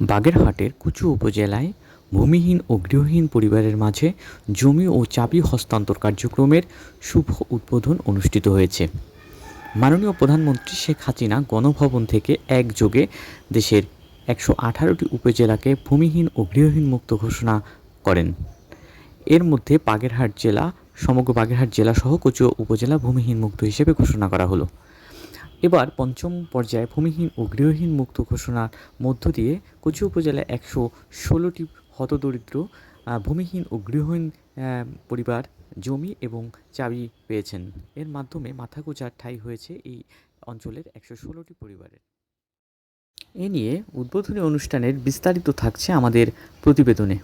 বাগেরহাটের কুচু উপজেলায় ভূমিহীন ও গৃহহীন পরিবারের মাঝে জমি ও চাবি হস্তান্তর কার্যক্রমের শুভ উদ্বোধন অনুষ্ঠিত হয়েছে। মাননীয় প্রধানমন্ত্রী শেখ হাসিনা গণভবন থেকে একযোগে দেশের একশো আঠারোটি উপজেলাকে ভূমিহীন ও গৃহহীন মুক্ত ঘোষণা করেন। এর মধ্যে বাগেরহাট জেলা, সমগ্র বাগেরহাট জেলা সহ কুচু উপজেলা ভূমিহীন মুক্ত হিসেবে ঘোষণা করা হলো। এবার পঞ্চম পর্যায়ে ভূমিহীন ও গৃহহীন মুক্ত ঘোষণার মধ্য দিয়ে কুচি উপজেলায় একশো ষোলোটি হতদরিদ্র ভূমিহীন ও গৃহহীন পরিবার, জমি এবং চাবি পেয়েছেন। এর মাধ্যমে মাথাগোজার ঠাঁই হয়েছে এই অঞ্চলের একশো ষোলোটি পরিবারের। এ নিয়ে উদ্বোধনী অনুষ্ঠানের বিস্তারিত থাকছে আমাদের প্রতিবেদনে।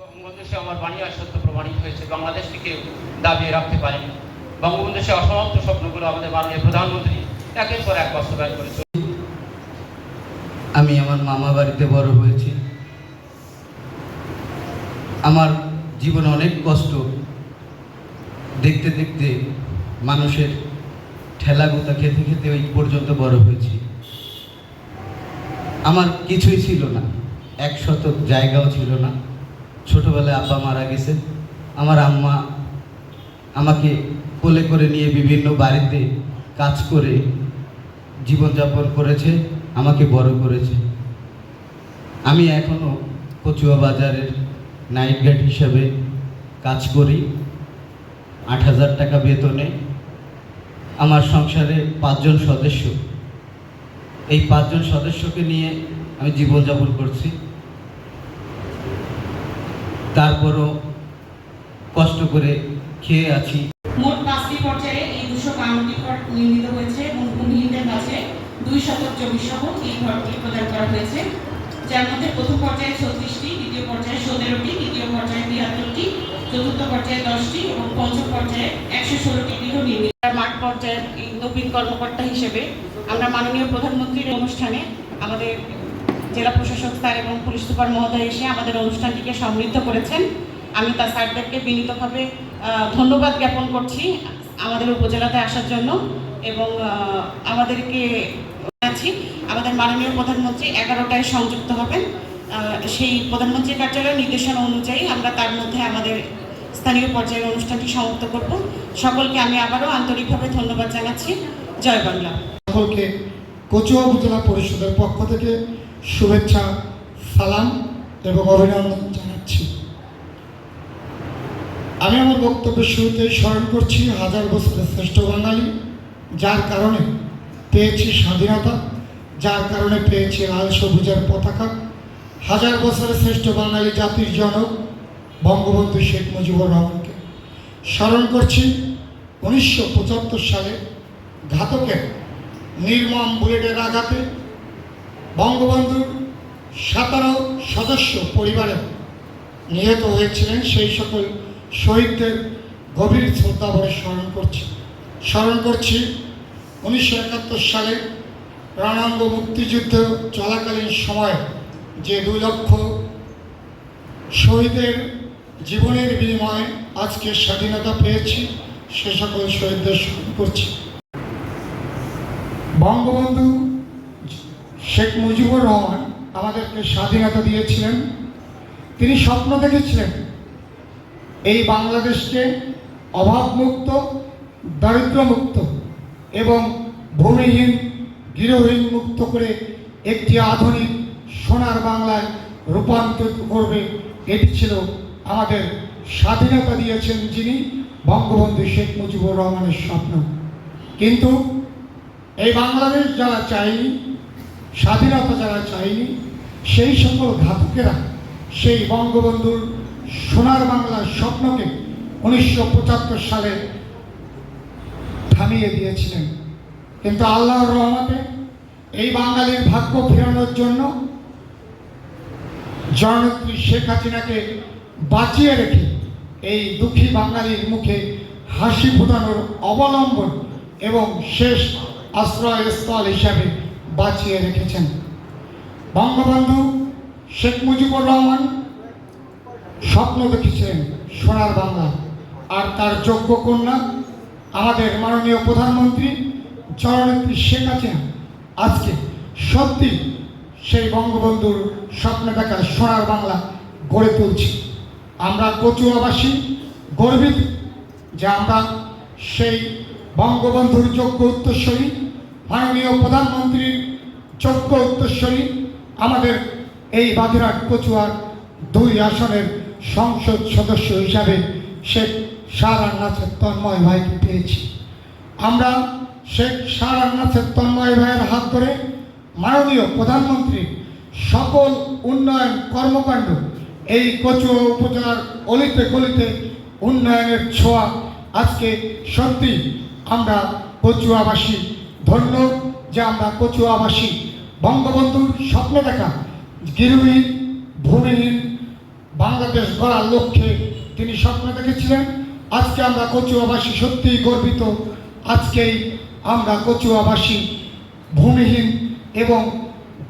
বঙ্গবন্ধু আমার বাণী আর সত্য প্রমাণিত হয়েছে। বাংলাদেশটিকে দাবিয়ে রাখতে পারেনি। বঙ্গবন্ধু সে অসমাপ্ত স্বপ্নগুলো আমাদের মাননীয় প্রধানমন্ত্রী একের পর এক বাস্তবায়ন করেছে। আমি আমার মামা বাড়িতে বড় হয়েছি। আমার জীবনে অনেক কষ্ট। দেখতে দেখতে মানুষের ঠেলাগুতা খেতে খেতে ওই পর্যন্ত বড় হয়েছি। আমার কিছুই ছিল না। এক শতক জায়গাও ছিল না। ছোটবেলায় আব্বা মারা গেছে। আমার আম্মা আমাকে কোলে করে নিয়ে বিভিন্ন বাড়িতে কাজ করে জীবনযাপন করেছে, আমাকে বড় করেছে। আমি এখনও কচুয়া বাজারের নাইট গার্ড হিসাবে কাজ করি। আট হাজার টাকা বেতনে। আমার সংসারে পাঁচজন সদস্য। এই পাঁচজন সদস্যকে নিয়ে আমি জীবনযাপন করছি। তারপরও কষ্ট করে খেয়ে আছি মোট পাঁচটি পর্যায়ে এই দুশো বাউন্নটি ঘর নির্মিত হয়েছে এবং ভূমিহীনদের কাছে দুই শতক জমি সহ এই ঘরটি প্রদান করা হয়েছে। যার মধ্যে প্রথম পর্যায়ে ছত্রিশটি, দ্বিতীয় পর্যায়ে সতেরোটি, তৃতীয় পর্যায়ে তিয়াত্তরটি চতুর্থ পর্যায়ে দশটি এবং পঞ্চম পর্যায়ে একশো ষোলোটি গৃহ নির্মিত। মাঠ পর্যায়ের এই নবীন কর্মকর্তা হিসেবে আমরা মাননীয় প্রধানমন্ত্রীর অনুষ্ঠানে আমাদের জেলা প্রশাসক স্যার এবং পুলিশ সুপার মহোদয় এসে আমাদের অনুষ্ঠানটিকে সমৃদ্ধ করেছেন। আমি তার স্যারদেরকে বিনীতভাবে ধন্যবাদ জ্ঞাপন করছি আমাদের উপজেলাতে আসার জন্য এবং আমাদেরকে আছি। আমাদের মাননীয় প্রধানমন্ত্রী এগারোটায় সংযুক্ত হবেন। সেই প্রধানমন্ত্রীর কার্যালয়ের নির্দেশনা অনুযায়ী আমরা তার মধ্যে আমাদের স্থানীয় পর্যায়ের অনুষ্ঠানটি সমাপ্ত করব। সকলকে আমি আবারও আন্তরিকভাবে ধন্যবাদ জানাচ্ছি। জয় বাংলা। সকলকে কচুয়া উপজেলা পরিষদের পক্ষ থেকে শুভেচ্ছা, সালাম এবং অভিনন্দন জানাচ্ছি। আমি আমার বক্তব্যের শুরুতে স্মরণ করছি, হাজার বছরের শ্রেষ্ঠ বাঙালি, যার কারণে পেয়েছি স্বাধীনতা, যার কারণে পেয়েছি লাল সবুজের পতাকা। হাজার বছরের শ্রেষ্ঠ বাঙালি জাতির জনক বঙ্গবন্ধু শেখ মুজিবুর রহমানকে। স্মরণ করছি, উনিশশো পঁচাত্তর সালে ঘাতকের নির্মম বুলেটের আঘাতে বঙ্গবন্ধুর সতেরো সদস্য পরিবারে নিহত হয়েছিলেন। সেই সকল শহীদদের গভীর শ্রদ্ধাভরে স্মরণ করছি। স্মরণ করছি উনিশশো একাত্তর সালে রণাঙ্গ মুক্তিযুদ্ধ চলাকালীন সময় যে দুই লক্ষ শহীদের জীবনের বিনিময়ে আজকে স্বাধীনতা পেয়েছি, সে সকল শহীদদের স্মরণ করছি। বঙ্গবন্ধু শেখ মুজিবুর রহমান আমাদেরকে স্বাধীনতা দিয়েছিলেন। তিনি স্বপ্ন দেখেছিলেন এই বাংলাদেশকে অভাবমুক্ত, দারিদ্র্যমুক্ত এবং ভূমিহীন, গৃহহীন মুক্ত করে একটি আধুনিক সোনার বাংলায় রূপান্তরিত করবে, এটি ছিল আমাদের স্বাধীনতা দিয়েছেন যিনি বঙ্গবন্ধু শেখ মুজিবুর রহমানের স্বপ্ন। কিন্তু এই বাংলাদেশ যারা চায়নি, স্বাধীনতা যারা চায়নি, সেই সকল ঘাতকেরা সেই বঙ্গবন্ধুর সোনার বাংলার স্বপ্নকে উনিশশো পঁচাত্তর সালে থামিয়ে দিয়েছিলেন। কিন্তু আল্লাহর রহমতে এই বাঙালির ভাগ্য ফেরানোর জন্য জননেত্রী শেখ হাসিনাকে বাঁচিয়ে রেখে এই দুঃখী বাঙালির মুখে হাসি ফোটানোর অবলম্বন এবং শেষ আশ্রয়স্থল হিসাবে বাঁচিয়ে রেখেছেন। বঙ্গবন্ধু শেখ মুজিবুর রহমান স্বপ্ন দেখেছিলেন সোনার বাংলা, আর তার যোগ্য কন্যা আমাদের মাননীয় প্রধানমন্ত্রী জননেত্রী শেখ হাসিনা আজকে সত্যি সেই বঙ্গবন্ধুর স্বপ্ন দেখা সোনার বাংলা গড়ে তুলছি। আমরা কচুয়াবাসী, গর্বিত যে আমরা সেই বঙ্গবন্ধুর যোগ্য উত্তরস্বরী মাননীয় প্রধানমন্ত্রীর যোগ্য উত্তরস্বরী আমাদের এই বাদিরাট কচুয়ার দুই আসনের সংসদ সদস্য হিসাবে শেখ সারার নাথের তন্ময় ভাইকে পেয়েছি। আমরা শেখ সারার নাথের তন্ময় ভাইয়ের হাত ধরে মাননীয় প্রধানমন্ত্রী সকল উন্নয়ন কর্মকাণ্ড, এই কচুয়া উপজেলার অলিতে গলিতে উন্নয়নের ছোঁয়া, আজকে সত্যি আমরা কচুয়াবাসী ধন্য, যে আমরা কচুয়াবাসী বঙ্গবন্ধুর স্বপ্ন দেখা গিরুহীন, ভূমিহীন বাংলাদেশ গড়ার লক্ষ্যে তিনি স্বপ্ন দেখেছিলেন। আজকে আমরা কচুয়াবাসী সত্যিই গর্বিত। আজকেই আমরা কচুয়াবাসী ভূমিহীন এবং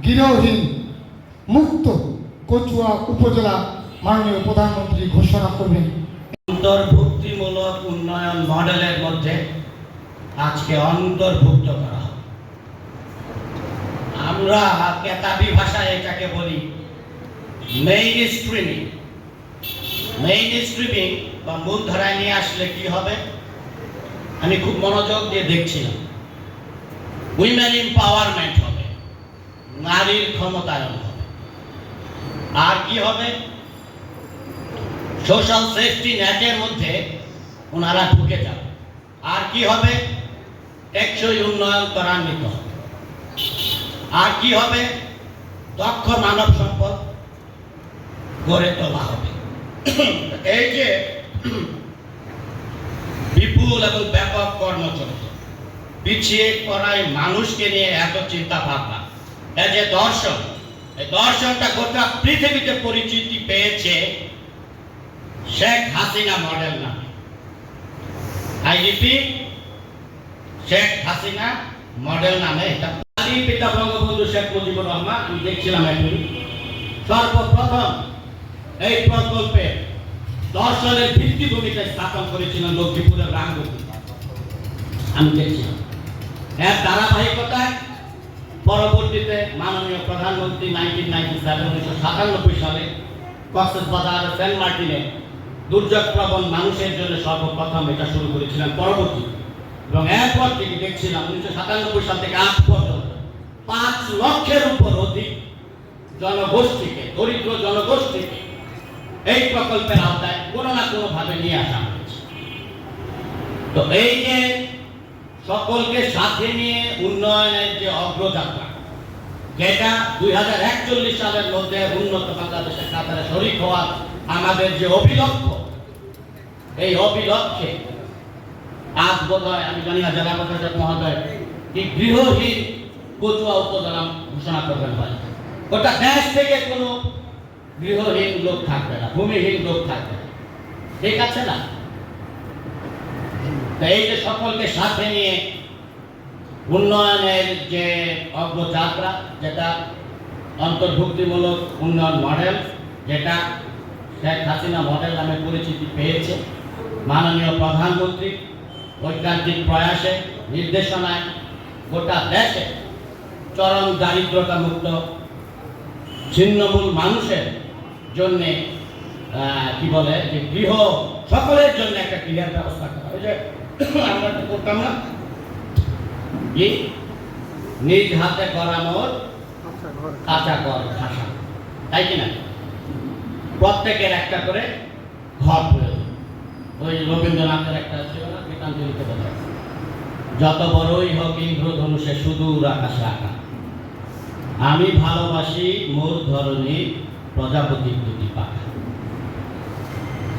গৃহহীন, মুক্ত কচুয়া উপজেলা মাননীয় প্রধানমন্ত্রী ঘোষণা করবেন। অন্তর্ভুক্তিমূলক উন্নয়ন মডেলের মধ্যে আজকে অন্তর্ভুক্ত করা আমরা কেতাবি ভাষায় এটাকে বলি মেইন স্ট্রিমিং মেইন স্ট্রিমিং বা মূলধারায় নিয়ে আসলে কি হবে? আমি খুব মনোযোগ দিয়ে দেখছিলাম উইমেন এম্পাওয়ারমেন্ট হবে। নারীর ক্ষমতায়ন হবে। আর কি হবে? সোশ্যাল সেফটি নেটের মধ্যে ওনারা ঢুকে যাবে আর কি হবে? টেকসই উন্নয়ন ত্বরান্বিত হবে। আর কি হবে? দক্ষ মানব সম্পদ গড়ে তোলা হবে। এই যে বিপুল এবং ব্যাপক কর্মচক্র। পিছিয়ে পড়ায় মানুষকে নিয়ে এত চিন্তা ভাবনা এই যে দর্শন, এই দর্শনটা গোটা পৃথিবীতে পরিচিতি পেয়েছে শেখ হাসিনা মডেল নামে। আই শেখ হাসিনা মডেল নামে এটা। পিতা বঙ্গবন্ধু শেখ মুজিবুর রহমান, আমি দেখছিলাম এখন সর্বপ্রথম এই প্রকল্পে দর্শনের ভিত্তিভূমিতে স্থাপন করেছিলেন লক্ষ্মীপুরের রামগতি আমি দেখছিলাম এর ধারাবাহিকতায় পরবর্তীতে মাননীয় প্রধানমন্ত্রী নাইনটিন নাইনটি সেভেন, উনিশশো সাতানব্বই সালে কক্সেস বাজার সেন্ট মার্টিনে দুর্যোগ প্রবণ মানুষের জন্য সর্বপ্রথম এটা শুরু করেছিলেন পরবর্তী। এবং এরপর থেকে দেখছিলাম উনিশশো সাতানব্বই সাল থেকে আজ পর্যন্ত পাঁচ লক্ষের উপর অধিক জনগোষ্ঠীকে, দরিদ্র জনগোষ্ঠীকে এই প্রকল্পের আওতায় কোনো না কোনো ভাবে নিয়ে আসা হয়েছে। তো এই যে সকলকে সাথে নিয়ে উন্নয়নের যে অগ্রযাত্রা, যেটা দুই হাজার একচল্লিশ সালের মধ্যে উন্নত বাংলাদেশের কাতারে শরিক হওয়ার আমাদের যে অভিলক্ষ্য, এই অভিলক্ষ্যে আজ বোধ হয় আমি জানি না জেলা প্রশাসক মহোদয়, কি গৃহহীন কচুয়া উপজেলা ঘোষণা করবেন ভাই। গোটা দেশ থেকে কোনো গৃহহীন লোক থাকবে না, ভূমিহীন লোক থাকবে না। ঠিক আছে না? এই যে সকলকে সাথে নিয়ে উন্নয়নের যে অগ্রযাত্রা, যেটা অন্তর্ভুক্তিমূলক উন্নয়ন মডেল, যেটা শেখ হাসিনা মডেল নামে পরিচিতি পেয়েছে, মাননীয় প্রধানমন্ত্রী ঐকান্তিক প্রয়াসে, নির্দেশনায় গোটা দেশে চরম দারিদ্রতা মুক্ত ছিন্নমূল মানুষের জন্যে কি বলে? যে গৃহ সকলের জন্য একটা ক্লিয়ার ব্যবস্থা করা ওই যে আমরা তো করতাম না। কি? নিজ হাতে করা মোর কাঁচা কর খাসা তাই কিনা প্রত্যেকের একটা করে ঘর প্রয়োজন। ওই রবীন্দ্রনাথের একটা ছিল না গীতাঞ্জলিতে বলা যত বড়ই হোক ইন্দ্রধনুষে সুদূর আকাশে আঁকা। আমি ভালোবাসি মোর ধরনী প্রজাপতির দুটি পাখা।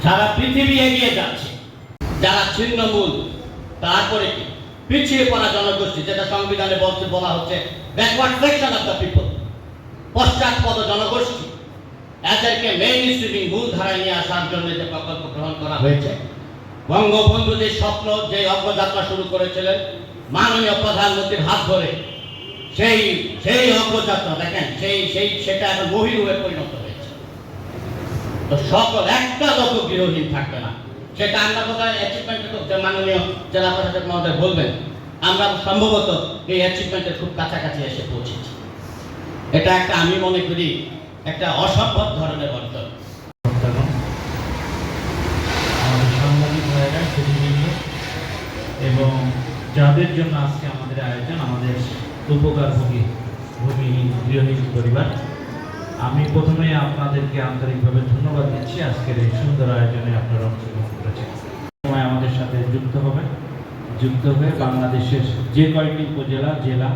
সারা পৃথিবী এগিয়ে যাচ্ছে। যারা ছিন্নমূল, তারপরে কি? পিছিয়ে পড়া জনগোষ্ঠী, যেটা সংবিধানে বলতে বলা হচ্ছে backward section of the people পশ্চাৎপদ জনগোষ্ঠী, এদেরকে মেইন স্ট্রিমিং মূল ধারায় নিয়ে আসার জন্য যে প্রকল্প গ্রহণ করা হয়েছে। বঙ্গবন্ধু যে স্বপ্ন, যে অগ্রযাত্রা শুরু করেছিলেন, মাননীয় প্রধানমন্ত্রীর হাত ধরে, সেই সেই অগ্রযাত্রা, দেখেন, সেই সেই, সেটা এখন মহিরূপে পরিণত সকল, একটা লোক গৃহহীন থাকবে না। সেটা আমরা বোধহয় অ্যাচিভমেন্টের মাননীয় জেলা প্রশাসক মহোদয় বলবেন, আমরা সম্ভবত এই অ্যাচিভমেন্টের খুব কাছাকাছি এসে পৌঁছেছি। এটা একটা আমি মনে করি একটা অসম্ভব ধরনের বর্তন এবং যাদের জন্য আজকে আমাদের আয়োজন, আমাদের উপকারভোগী ভূমিহীন গৃহহীন পরিবার। আমি প্রথমে আপনাদেরকে আন্তরিকভাবে ধন্যবাদ দিচ্ছি। আজকের এই সুন্দর আয়োজনে আপনারা অংশগ্রহণ করেছেন। সময় আমাদের সাথে যুক্ত হবেন যুক্ত হয়ে বাংলাদেশের যে কয়েকটি উপজেলা, জেলা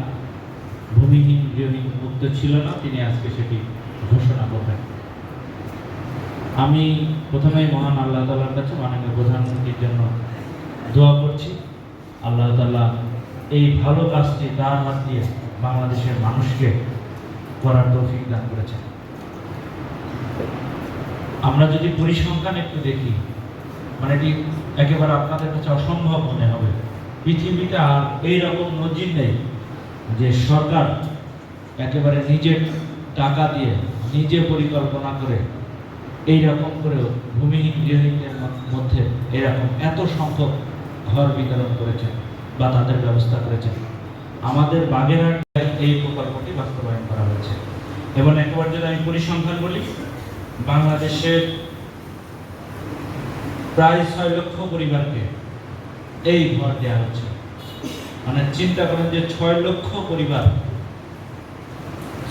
ভূমিহীন, গৃহহীন, মুক্ত ছিল না, তিনি আজকে সেটি ঘোষণা করবেন। আমি প্রথমেই মহান আল্লাহ তালার কাছে, মাননীয় প্রধানমন্ত্রীর জন্য দোয়া করছি। আল্লাহ তালা এই ভালো কাজটি তার হাত দিয়ে বাংলাদেশের মানুষকে করার তৌফিক দান করেছেন। আমরা যদি পরিসংখ্যান একটু দেখি মানে এটি একেবারে আপনাদের কাছে অসম্ভব মনে হবে, পৃথিবীতে আর এই রকম নজির নেই যে সরকার একেবারে নিজের টাকা দিয়ে, নিজে পরিকল্পনা করে এই রকম করেও ভূমিহীন গৃহহীনদের মধ্যে এরকম এত সংখ্যক ঘর বিতরণ করেছেন বা তাদের ব্যবস্থা করেছেন। আমাদের বাগেরহাট এই প্রকল্পটি বাস্তবায়ন করা হয়েছে। এবং একবার যদি আমি পরিসংখ্যান বলি বাংলাদেশের প্রায় ছয় লক্ষ পরিবারকে এই ঘর দেওয়া হচ্ছে। মানে চিন্তা করেন যে ছয় লক্ষ পরিবার,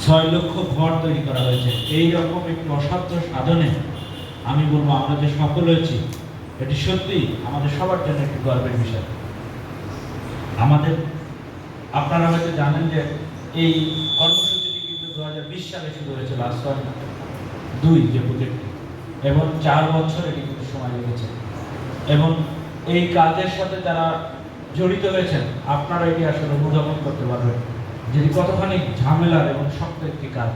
ছয় লক্ষ ঘর তৈরি করা হয়েছে। এই রকম একটি অসাধ্য সাধনে আমি বলব আমরা যে সফল হয়েছি, এটি সত্যি আমাদের সবার জন্য একটি গর্বের বিষয়। আমাদের, আপনারা হয়তো জানেন যে এই কর্মসূচিটি কিন্তু দু হাজার বিশ সালে শুরু হয়েছিল আশ্রয় দুই যে প্রজেক্টটি এবং চার বছর এটি কিন্তু সময় লেগেছে। এবং এই কাজের সাথে যারা জড়িত হয়েছেন, আপনারা এটি আসলে অনুধাবন করতে পারবেন যেটি কতখানি ঝামেলার এবং শক্ত একটি কাজ।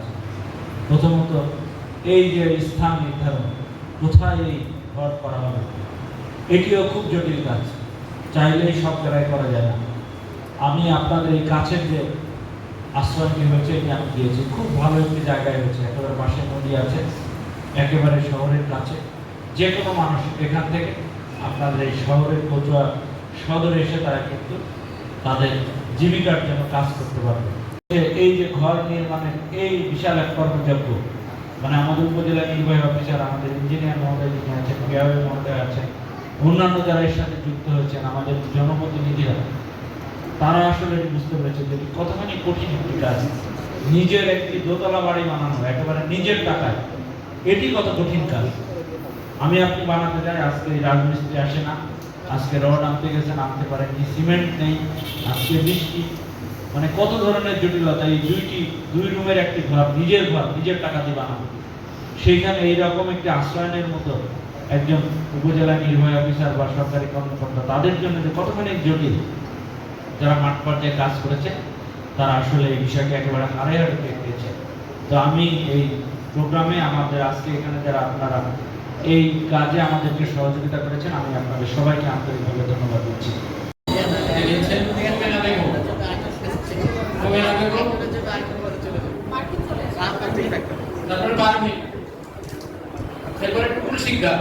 প্রথমত, এই যে স্থান নির্ধারণ, কোথায় এই ঘর করা হবে, এটিও খুব জটিল কাজ। চাইলেই সব জায়গায় করা যায় না। আমি আপনাদের এই কাছের যে আশ্রয়টি হয়েছে এটি আমি গিয়েছি খুব ভালো একটি জায়গায় হয়েছে, একেবারে পাশে নদী আছে, একেবারে শহরের কাছে। যে কোনো মানুষ এখান থেকে আপনাদের এই শহরের কচুয়া সদরে এসে তারা কিন্তু তাদের জীবিকার জন্য কাজ করতে পারবে। এই যে ঘর নির্মাণের এই বিশাল এক কর্মযজ্ঞ মানে আমাদের উপজেলা নির্বাহী অফিসার আমাদের ইঞ্জিনিয়ার মহোদয় যিনি আছেন বিআই মহোদয় আছেন, অন্যান্য যারা এর সাথে যুক্ত হয়েছেন, আমাদের জনপ্রতিনিধিরা, তারা আসলে বুঝতে পেরেছে যে কতখানি কঠিন একটি কাজ। নিজের একটি দোতলা বাড়ি বানানো, একেবারে নিজের টাকায়। এটি কত কঠিন কাজ? আমি আপনি বানাতে যাই আজকে রাজমিস্ত্রি আসে না, আজকে রড আনতে গেছে নামতে পারেনি সিমেন্ট নেই, আজকে বৃষ্টি। মানে কত ধরনের জটিলতা, এই দুইটি, দুই রুমের একটি ঘর, নিজের ঘর, নিজের টাকা দিয়ে বানানো। সেইখানে এইরকম একটি আশ্রয়নের মতো একজন উপজেলা নির্বাহী অফিসার বা সরকারি কর্মকর্তা, তাদের জন্য যে কতখানি জটিল, যারা মাঠ পর্যায়ে কাজ করেছে তারা আসলে এই বিষয়কে একেবারে হারে হারে পেয়েছে তো আমি এই প্রোগ্রামে আমাদের আজকে এখানে যারা আপনারা এই কাজে আমাদেরকে সহযোগিতা করেছেন আমি আপনাদের সবাইকে আন্তরিকভাবে ধন্যবাদ দিচ্ছি। তারপরে পারমিন এরপরে টুকুল শিকদার।